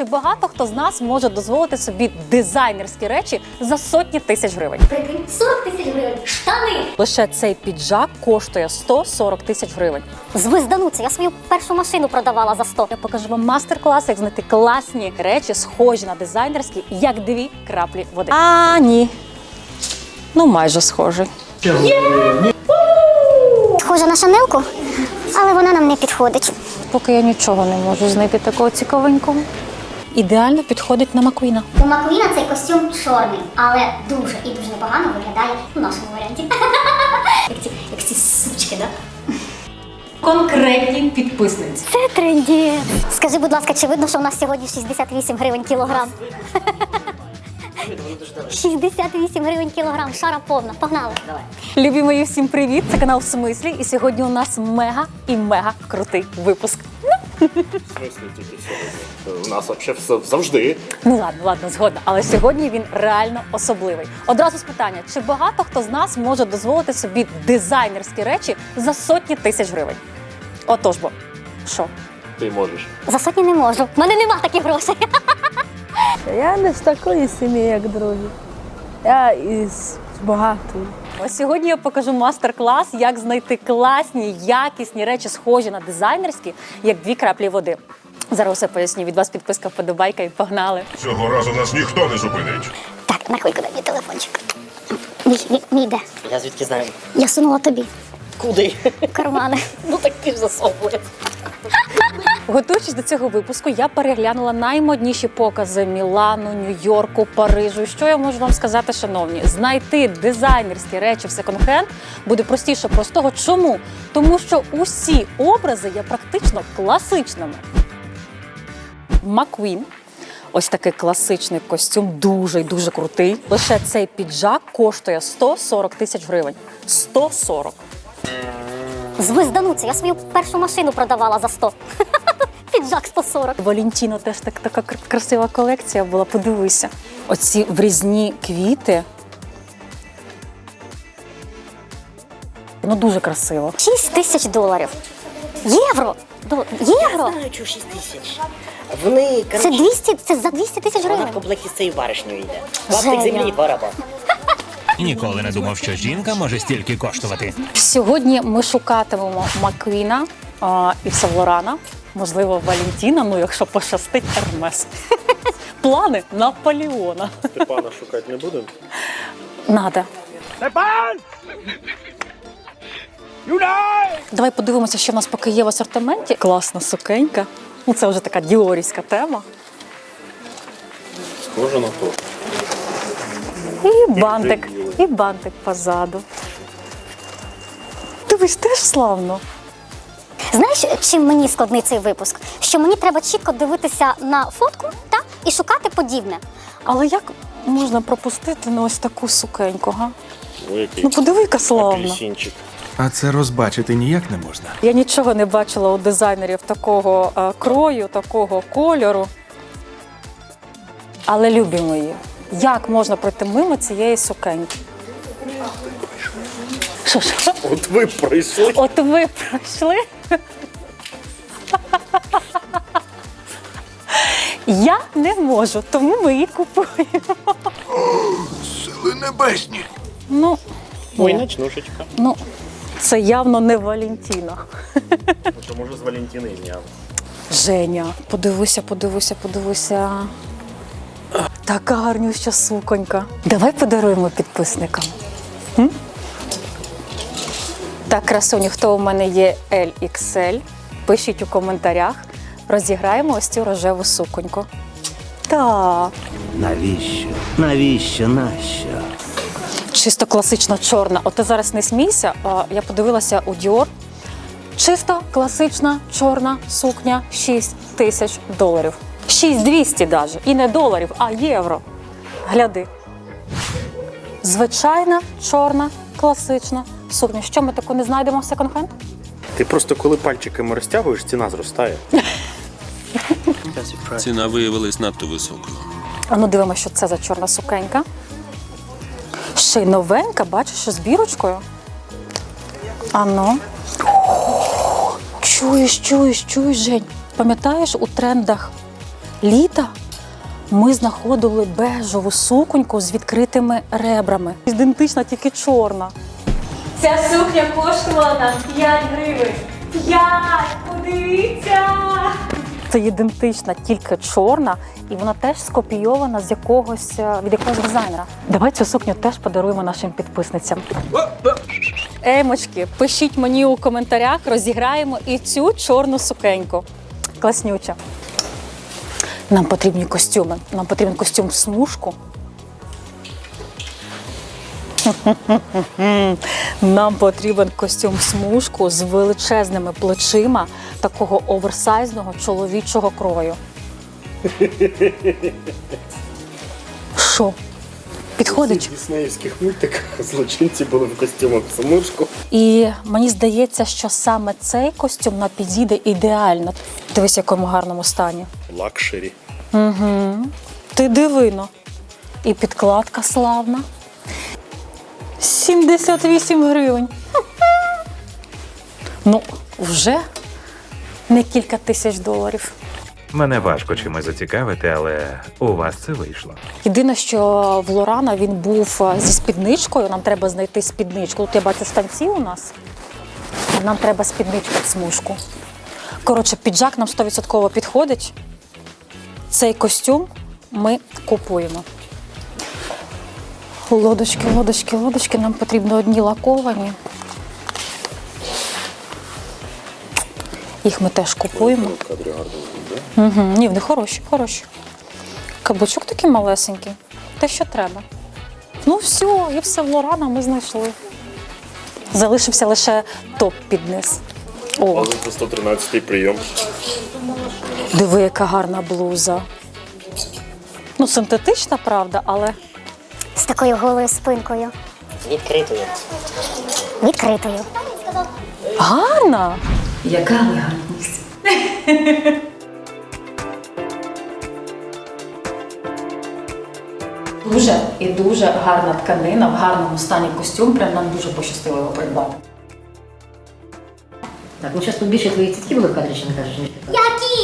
чи багато хто з нас може дозволити собі дизайнерські речі за сотні тисяч гривень? Прикинь, 40 тисяч гривень. Штани! Лише цей піджак коштує 140 тисяч гривень. Звиздануться, я свою першу машину продавала за 100. Я покажу вам майстер-клас, як знайти класні речі, схожі на дизайнерські, як дві краплі води. А ні. Ну, майже схожий. Схожа на шанелку, але вона нам не підходить. Поки я нічого не можу знайти такого цікавенького. Ідеально підходить на Маквіна. У Маквіна цей костюм чорний, але дуже і дуже непогано виглядає у нашому варіанті. Як ці, як ці сучки, да? Конкретні підписниці. Це тренді. Скажи, будь ласка, чи видно, що у нас сьогодні 68 гривень кілограм? 68 гривень кілограм, шара повна. Погнали. Давай. Любі мої, всім привіт! Це канал в смислі. І сьогодні у нас мега і мега крутий випуск. В смислі тільки сьогодні? У нас взагалі все завжди. Ну ладно, ладно, згодна. Але сьогодні він реально особливий. Одразу з питання: чи багато хто з нас може дозволити собі дизайнерські речі за сотні тисяч гривень? Отож бо, що? Ти можеш. За сотні не можу. У мене нема таких грошей. Я не з такої сім'ї, як другі. Я із багатої. Ось сьогодні я покажу мастер-клас, як знайти класні, якісні речі, схожі на дизайнерські, як дві краплі води. Зараз все поясню. Від вас підписка, вподобайка і погнали. Цього разу нас ніхто не зупинить. Так, Маркойко, дай мені телефончик. Мій, мій, мій де? Я звідки знаю? Я сунула тобі Куди? в кармани. Ну так ти ж засовує. Готуючись до цього випуску, я переглянула наймодніші покази Мілану, Нью-Йорку, Парижу. Що я можу вам сказати, шановні? Знайти дизайнерські речі в секонд-хенд буде простіше простого. Чому? Тому що усі образи є практично класичними. Маквін. Ось такий класичний костюм, дуже й дуже крутий. Лише цей піджак коштує 140 тисяч гривень. 140. Звиздануться, я свою першу машину продавала за 100. Піджак 140. Валентіно теж так, така красива колекція була. Подивися. Оці врізні квіти. Ну, дуже красиво. 6 тисяч доларів. Євро! До- Євро! Знаю, чого 6 тисяч. Вони, Це коротше, 200, це за 200 тисяч вона в гривень. комплекті з цією баришнею йде. Женя. Землі і два. Ніколи не думав, що жінка може стільки коштувати. Сьогодні ми шукатимемо Маквіна а, і Савлорана, можливо, Валентіна, ну якщо пощастить Ермес. Плани Наполеона. Степана шукати не будемо. Надо. Давай подивимося, що в нас поки є в асортименті. Класна сукенька. Ну, це вже така діорівська тема. Схоже на то. І бантик, і бантик позаду. Дивись, теж славно. Знаєш, чим мені складний цей випуск? Що мені треба чітко дивитися на фотку та, і шукати подібне. Але як можна пропустити на ось таку сукеньку, га? Ой, який Ну подиви, яка славна. апельсинчик. А це розбачити ніяк не можна. Я нічого не бачила у дизайнерів такого е, крою, такого кольору. Але любі мої, як можна пройти мимо цієї сукеньки? Що ж, От ви пройшли. от ви пройшли? Я не можу, тому ми її купуємо. Сили небесні. Ну, Ой, ні. ночнушечка. ну, це явно не Валентіна. Ну, то може з Валентини зняв. Женя, подивися, подивися, подивися. Така гарнюща суконька. Давай подаруємо підписникам. Так, красуні, хто у мене є LXL, пишіть у коментарях. Розіграємо ось цю рожеву суконьку. Так, Навіщо? Навіщо? Нащо? чисто класична чорна. От ти зараз не смійся, а я подивилася у Dior. Чисто класична чорна сукня 6 тисяч доларів. 6200 навіть. І не доларів, а євро. Гляди. Звичайна чорна класична сукня. Що ми таку не знайдемо в секонд-хенд? Ти просто коли пальчиками розтягуєш, ціна зростає. Ціна виявилась надто високою. А ну дивимося, що це за чорна сукенька. Ще й новенька, бачиш, з бірочкою. Ану. Чуєш, чуєш, чуєш, Жень. Пам'ятаєш у трендах літа ми знаходили бежеву суконьку з відкритими ребрами. Ідентична, тільки чорна. Ця сукня коштувала нам 5 гривень. 5! Подивіться! Це ідентична, тільки чорна, і вона теж скопійована з якогось е, від якогось дизайнера. Давай цю сукню теж подаруємо нашим підписницям. Емочки, пишіть мені у коментарях, розіграємо і цю чорну сукеньку. Класнюча. Нам потрібні костюми. Нам потрібен костюм в смужку. Нам потрібен костюм смужку з величезними плечима такого оверсайзного чоловічого крою. Що? Підходить? В диснеївських мультиках злочинці були в костюмах самушку. І мені здається, що саме цей костюм на підійде ідеально. Дивись, в якому гарному стані. Лакшері. Ти дивино. І підкладка славна. 78 гривень. Ну, вже не кілька тисяч доларів. Мене важко чимось зацікавити, але у вас це вийшло. Єдине, що в Лорана він був е, зі спідничкою. Нам треба знайти спідничку. Тут я бачу станці у нас. Нам треба спідничку в смужку. Коротше, піджак нам 100% підходить. Цей костюм ми купуємо. Лодочки, лодочки, лодочки. Нам потрібно одні лаковані. Їх ми теж купуємо. Угу. Ні, вони хороші, хороші. Каблучок такий малесенький. Те, що треба. Ну, все, і все в Лорана ми знайшли. Залишився лише топ під низ. О, це 113 прийом. диви, яка гарна блуза. Ну, синтетична, правда, але З такою голою спинкою. Відкритою. Відкритою. гарна. Яка елегантність. Дуже і дуже гарна тканина, в гарному стані костюм. Прям нам дуже пощастило його придбати. Так, ну зараз тут більше твої цітки були в кадрі, чи не кажеш, ніж ти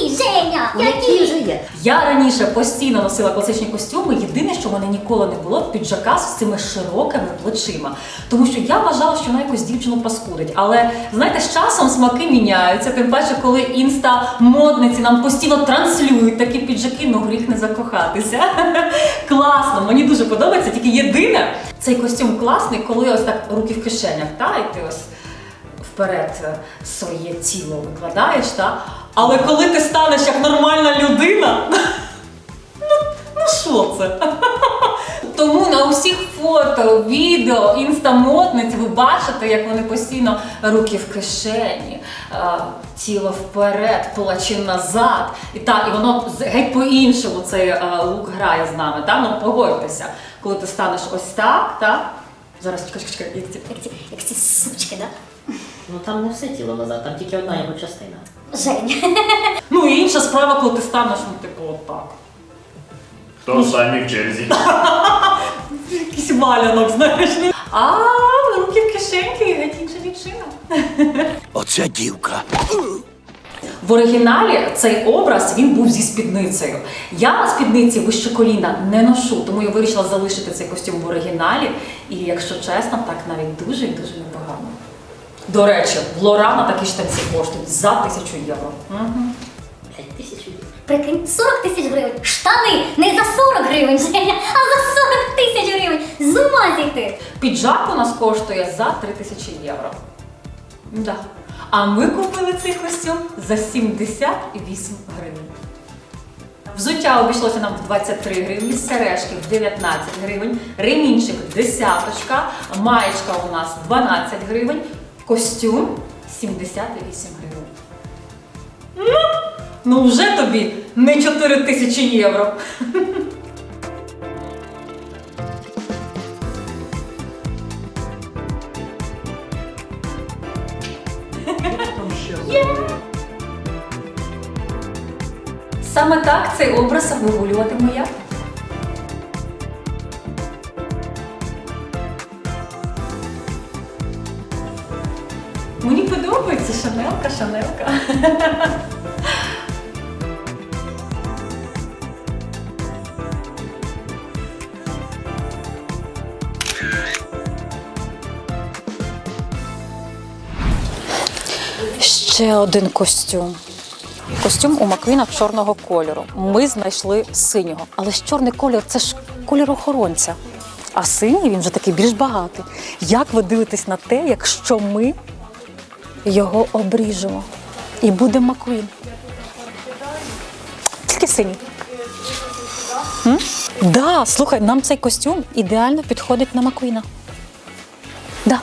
Женя? Ну, які вже є. Я раніше постійно носила класичні костюми. Єдине, що в мене ніколи не було піджака з цими широкими плечима. Тому що я вважала, що вона якось дівчину паскудить. Але знаєте, з часом смаки міняються. Тим паче, коли інста-модниці нам постійно транслюють такі піджаки, ну гріх не закохатися. Класно, мені дуже подобається. Тільки єдине, цей костюм класний, коли ось так руки в кишенях, та і ти ось вперед е, своє тіло викладаєш, та? Але коли ти станеш як нормальна людина, ну, ну що це? Тому на усіх фото, відео, інстамодниць ви бачите, як вони постійно руки в кишені, е, тіло вперед, плечі назад. І так, і воно геть по-іншому цей е, лук грає з нами. Та? Ну погодьтеся, коли ти станеш ось так, та? зараз чекай, чекай, чекай, як ці- Як ці, як ці сучки, да? Ну там не все тіло назад, там тільки одна його частина. Женя. Ну і інша справа, коли ти станеш, ну, типу, отак. Хто останній в черзі? Якийсь валянок, знаєш. А руки в кишеньки і геть інша дівчина. Оця дівка. В оригіналі цей образ він був зі спідницею. Я спідниці вище коліна не ношу, тому я вирішила залишити цей костюм в оригіналі. І якщо чесно, так навіть дуже і дуже непогано. До речі, в Лорана такі штанці коштують за тисячу євро. Угу. П'ять тисяч. Прикинь, 40 тисяч гривень. Штани не за 40 гривень, Женя, а за 40 тисяч гривень. З ума зійти. Піджак у нас коштує за 3 тисячі євро. Да. А ми купили цей костюм за 78 гривень. Взуття обійшлося нам в 23 гривні, сережки в 19 гривень, ремінчик десяточка, маєчка у нас 12 гривень, костюм 78 гривень. Ну, ну вже тобі не 4 тисячі євро. Саме так цей образ вигулюватиму я. наливка. Ще один костюм. Костюм у Маквіна чорного кольору. Ми знайшли синього. Але ж чорний колір це ж кольор охоронця. А синій він вже такий більш багатий. Як ви дивитесь на те, якщо ми його обріжемо? І буде Маквін. Тільки синій. М? Да, слухай, нам цей костюм ідеально підходить на Маквіна. Да.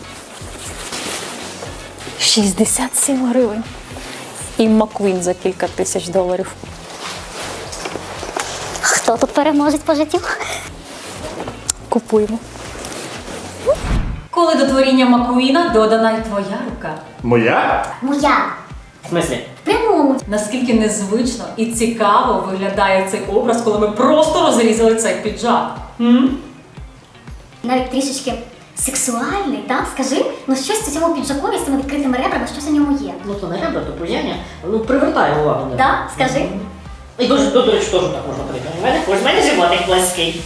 67 гривень. І Маквін за кілька тисяч доларів. Хто тут переможець по життю? Купуємо. Коли до творіння Маквіна додана й твоя рука. Моя? Моя. В смислі? Прямому. Наскільки незвично і цікаво виглядає цей образ, коли ми просто розрізали цей піджак. М? Навіть трішечки сексуальний, так? Скажи, ну щось у цьому піджакові з цими відкритими ребрами, щось у ньому є. Ну то не ребра, то пузяння. Ну привертає увагу. Так? Скажи. І дуже, до речі, теж так можна прийти. У мене, ось мене животик плаский.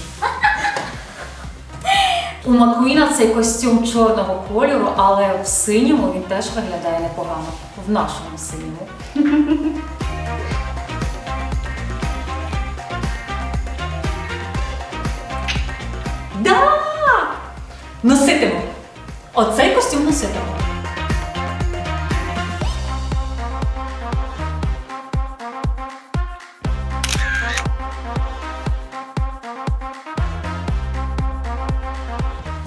У Маквіна цей костюм чорного кольору, але в синьому він теж виглядає непогано. В нашому синьому. Да! Носитиму. Оцей костюм носитиму.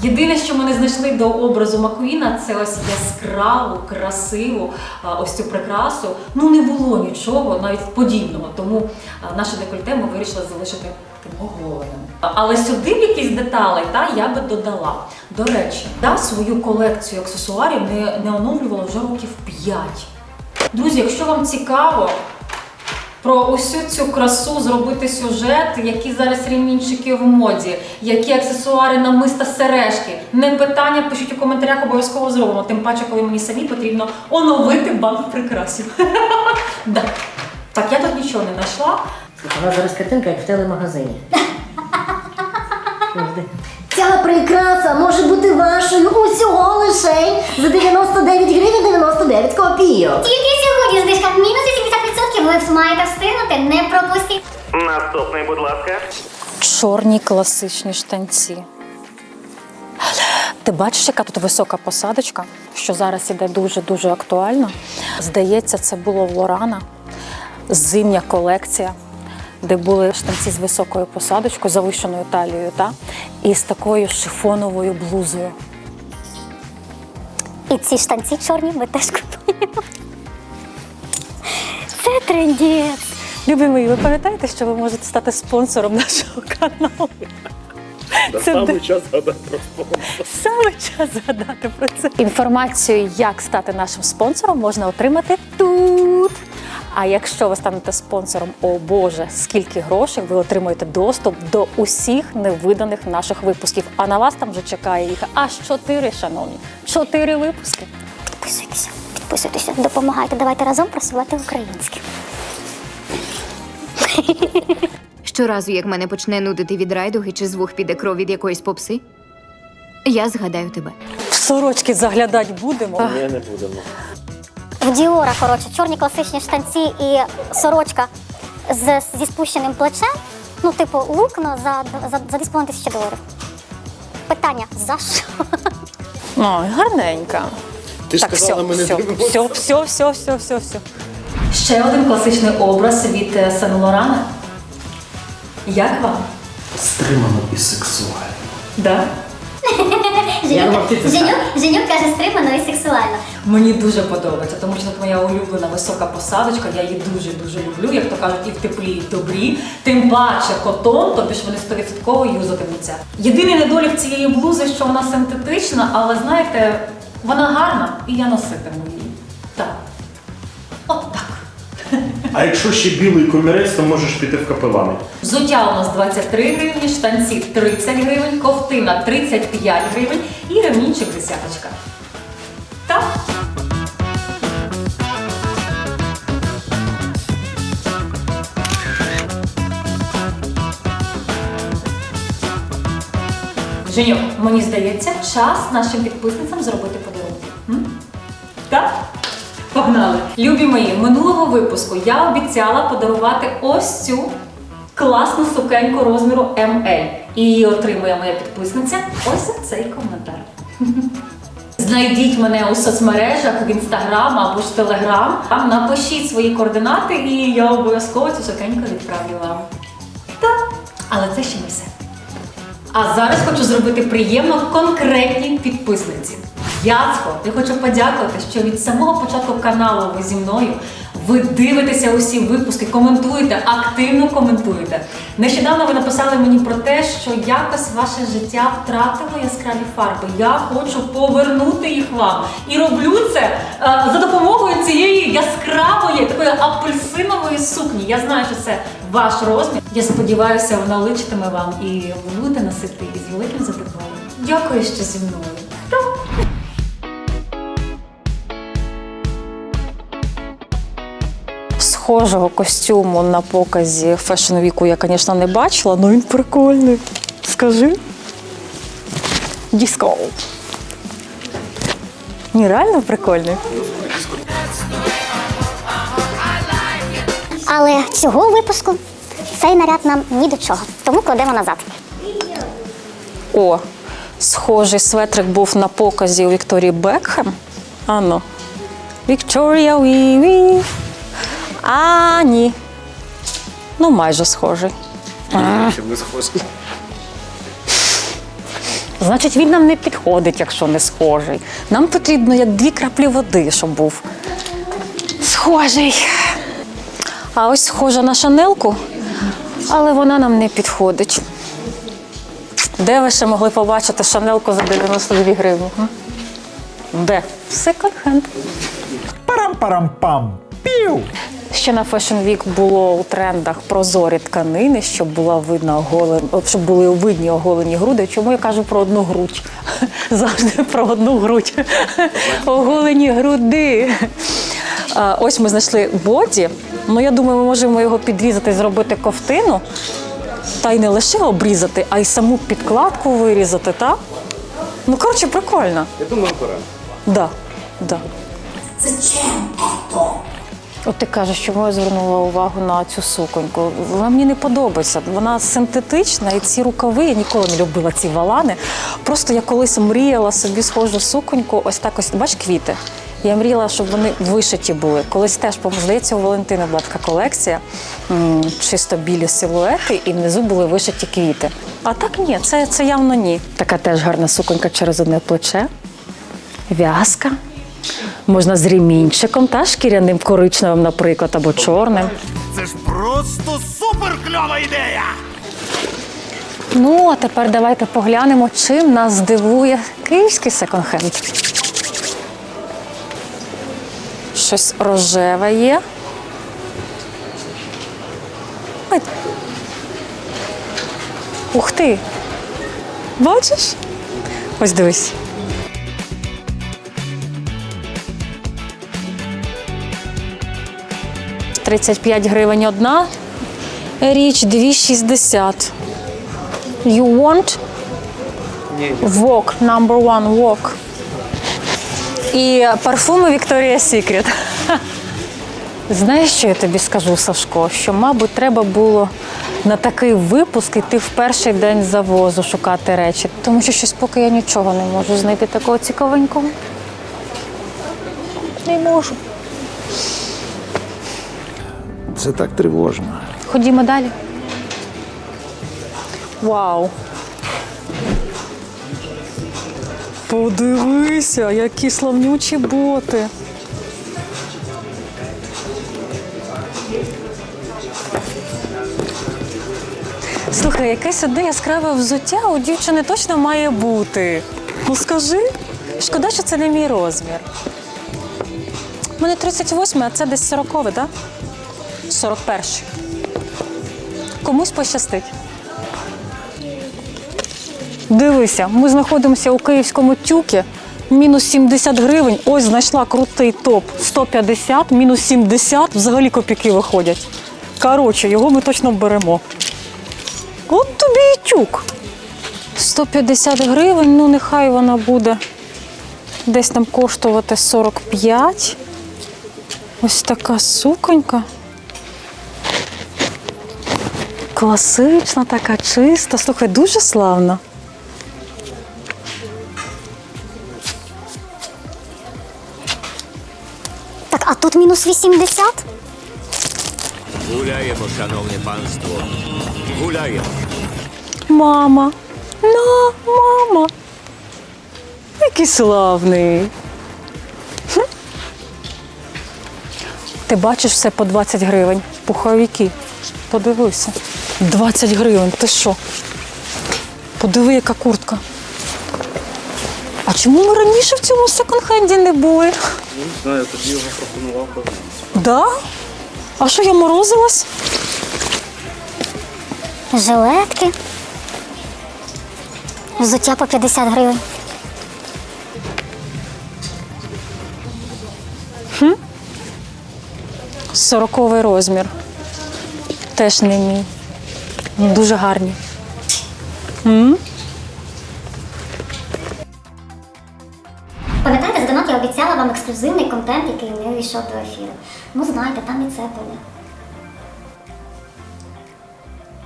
Єдине, що ми не знайшли до образу Маквіна, це ось яскраву, красиву ось цю прикрасу. Ну не було нічого навіть подібного. Тому наше декольте ми вирішили залишити оголеним. Але сюди б якісь деталі та я би додала. До речі, да, свою колекцію аксесуарів не, не оновлювала вже років 5. Друзі, якщо вам цікаво, про усю цю красу зробити сюжет, які зараз ремінчики в моді, які аксесуари намиста сережки. Не питання, пишіть у коментарях, обов'язково зробимо. Тим паче, коли мені самі потрібно оновити банк прикрасів. Так, я тут нічого не знайшла. У нас зараз картинка, як в телемагазині. Ця прикраса може бути вашою усього лишень за 99 гривень 99 копійок. Тільки сьогодні знижка мінус 80%. Ви маєте встигнути, не пропустіть. Наступний, будь ласка. Чорні класичні штанці. Ти бачиш, яка тут висока посадочка, що зараз іде дуже-дуже актуально. Здається, це було в Лорана зимня колекція, де були штанці з високою посадочкою, завищеною талією, та? і з такою шифоновою блузою. І ці штанці чорні ми теж купуємо. Це трендець. Любі мої, ви пам'ятаєте, що ви можете стати спонсором нашого каналу? Це Саме де- час згадати про спонсор. Саме час згадати про це. Інформацію, як стати нашим спонсором, можна отримати тут. А якщо ви станете спонсором, о Боже, скільки грошей, ви отримаєте доступ до усіх невиданих наших випусків. А на вас там вже чекає їх аж чотири, шановні. Чотири випуски. Підписуйтеся, підписуйтеся, допомагайте. Давайте разом просувати українське. Щоразу, як мене почне нудити від райдуги чи звук піде кров від якоїсь попси, я згадаю тебе. В сорочки заглядати будемо. Ні, не будемо. В Діора, коротше, чорні класичні штанці і сорочка з, зі спущеним плечем. Ну, типу, лук ну, за, за, за 2,5 тисячі доларів. Питання: за що? Ой, гарненька. Ти ж Так, сказала, все, ми не все, все, все, все, все, все. Ще один класичний образ від е, Сен Лорана. Як вам? Стримано і сексуально. Да? Женюк, Женюк каже стримано і сексуально. Мені дуже подобається, тому що це моя улюблена висока посадочка. Я її дуже дуже люблю, як то кажуть, і в теплі, і в добрі. Тим паче котон, тобі ж вони 100% юзатимуться. Єдиний недолік цієї блузи, що вона синтетична, але знаєте, вона гарна, і я носитиму її. Так. От так. А якщо ще білий комірець, то можеш піти в капелани. Взуття у нас 23 гривні, штанці 30 гривень, ковтина 35 гривень і ремінчик десяточка. Женьок, мені здається, час нашим підписницям зробити подарунки. М? Так? Погнали! Любі мої, минулого випуску я обіцяла подарувати ось цю класну сукеньку розміру ML. І її отримує моя підписниця. Ось цей коментар. Знайдіть мене у соцмережах, в інстаграм або ж телеграм. Там напишіть свої координати, і я обов'язково цю сукеньку відправлю вам. Так, але це ще не все. А зараз хочу зробити приємно конкретній підписниці. Яцко, я хочу подякувати, що від самого початку каналу ви зі мною. Ви дивитеся усі випуски, коментуєте, активно коментуєте. Нещодавно ви написали мені про те, що якось ваше життя втратило яскраві фарби. Я хочу повернути їх вам. І роблю це е, за допомогою цієї яскравої, такої апельсинової сукні. Я знаю, що це ваш розмір. Я сподіваюся, вона личитиме вам і ви будете носити її з великим задоволенням. Дякую, що зі мною. Схожого костюму на показі Fashion Week я, звісно, не бачила, але він прикольний. Скажи. Діско. Ні, реально прикольний. Але цього випуску цей наряд нам ні до чого, тому кладемо назад. О, схожий светрик був на показі у Вікторії Бекхем. Ано. Вікторія Віві. А, ні. Ну, майже схожий. Не схожий. Значить, він нам не підходить, якщо не схожий. Нам потрібно як дві краплі води, щоб був схожий. А ось схожа на шанелку, але вона нам не підходить. Де ви ще могли побачити шанелку за 92 гривні? Де? Секонд-хенд. Парам-парам-пам. Пів. Ще на Fashion Week було у трендах прозорі тканини, щоб була видна оголен... щоб були видні оголені груди. Чому я кажу про одну грудь? Завжди про одну грудь. Оголені груди. Ось ми знайшли боді. Ну, я думаю, ми можемо його підрізати, зробити ковтину. Та й не лише обрізати, а й саму підкладку вирізати, так? Ну, коротше, прикольно. Я думаю, пора. Да, да. От ти кажеш, чому я звернула увагу на цю суконьку. Вона мені не подобається. Вона синтетична, і ці рукави я ніколи не любила ці валани. Просто я колись мріяла собі схожу суконьку, ось так ось, бач, квіти. Я мріяла, щоб вони вишиті були. Колись теж, здається, у Валентини була така колекція, чисто білі силуети, і внизу були вишиті квіти. А так ні, це, це явно ні. Така теж гарна суконька через одне плече. В'язка. Можна з ремінчиком, та шкіряним коричневим, наприклад, або чорним. Це ж просто супер кльова ідея! Ну, а тепер давайте поглянемо, чим нас здивує київський секонд-хенд. Щось рожеве є. Ой. Ух ти! Бачиш? Ось дивись. – 35 гривень одна річ, 2,60. You want? Walk, number one, walk. І парфуми Victoria's Secret. Знаєш, що я тобі скажу, Сашко? Що, мабуть, треба було на такий випуск йти в перший день завозу шукати речі, тому що щось поки я нічого не можу знайти такого цікавенького. Не можу. Це так тривожно. Ходімо далі. Вау. Подивися, які славнючі боти. Слухай, якесь одне яскраве взуття у дівчини точно має бути. Ну скажи, шкода, що це не мій розмір. У мене 38, а це десь 40, так? Да? 41. Комусь пощастить. Дивися, ми знаходимося у київському тюкі. Мінус 70 гривень. Ось знайшла крутий топ. 150, мінус 70. Взагалі копійки виходять. Коротше, його ми точно беремо. От тобі і тюк. 150 гривень, ну нехай вона буде десь там коштувати 45. Ось така суконька. Класична, така чиста. Слухай, дуже славна. А тут мінус 80? Гуляємо, шановне панство. Гуляємо. Мама. На, мама. Який славний. Хм. Ти бачиш все по 20 гривень. Пуховики. Подивися. 20 гривень. Ти що? Подиви, яка куртка. Чому ми раніше в цьому секонд-хенді не були? Не знаю, тоді його пропонував би. Да? А що я морозилась? Жилетки. Взуття по 50 гривень. Сороковий розмір. Теж не мій. Ну, Дуже гарні. М? Ексклюзивний контент, який не увійшов до ефіру. Ну, знаєте, там і це буде.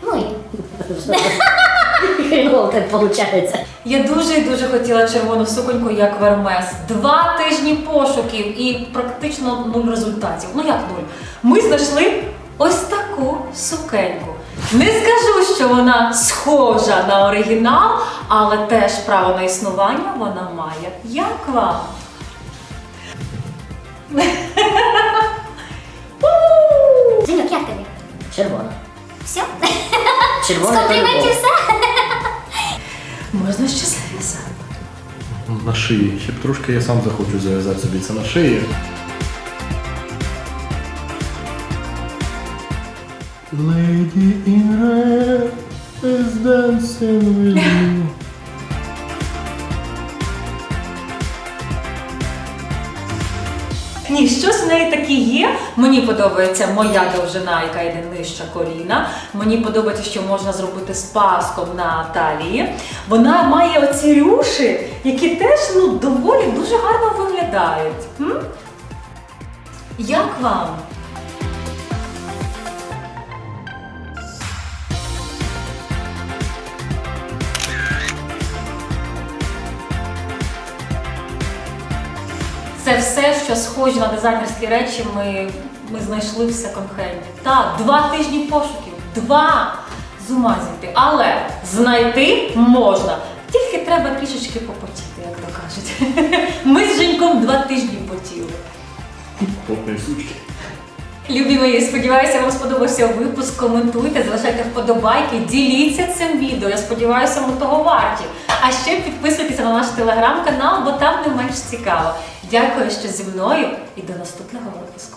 Ну і Хреново так виходить. Я дуже і дуже хотіла червону суконьку, як Вермес. Два тижні пошуків і практично нуль результатів. Ну як нуль? Ми знайшли ось таку сукеньку. Не скажу, що вона схожа на оригінал, але теж право на існування вона має. Як вам? Жінок, як тобі? Червона. Все? З Червона компліментів все? Можна ще зав'язати. На шиї. Ще б трошки я сам захочу зав'язати собі це на шиї. Lady in red is dancing with you. Ні, щось в неї таке є. Мені подобається моя довжина, яка йде нижча коліна. Мені подобається, що можна зробити з паском на талії. Вона має оці рюші, які теж ну, доволі дуже гарно виглядають. М? Як вам? Це все, що схоже на дизайнерські речі, ми, ми знайшли в секонд-хенді. Так, два тижні пошуків. Два! З ума зійти. Але знайти можна. Тільки треба трішечки попотіти, як то кажуть. Ми з Женьком два тижні потіли. Потної сучки. Любі мої, сподіваюся, вам сподобався випуск. Коментуйте, залишайте вподобайки, діліться цим відео. Я сподіваюся, ми того варті. А ще підписуйтеся на наш телеграм-канал, бо там не менш цікаво. Дякую, що зі мною і до наступного випуску.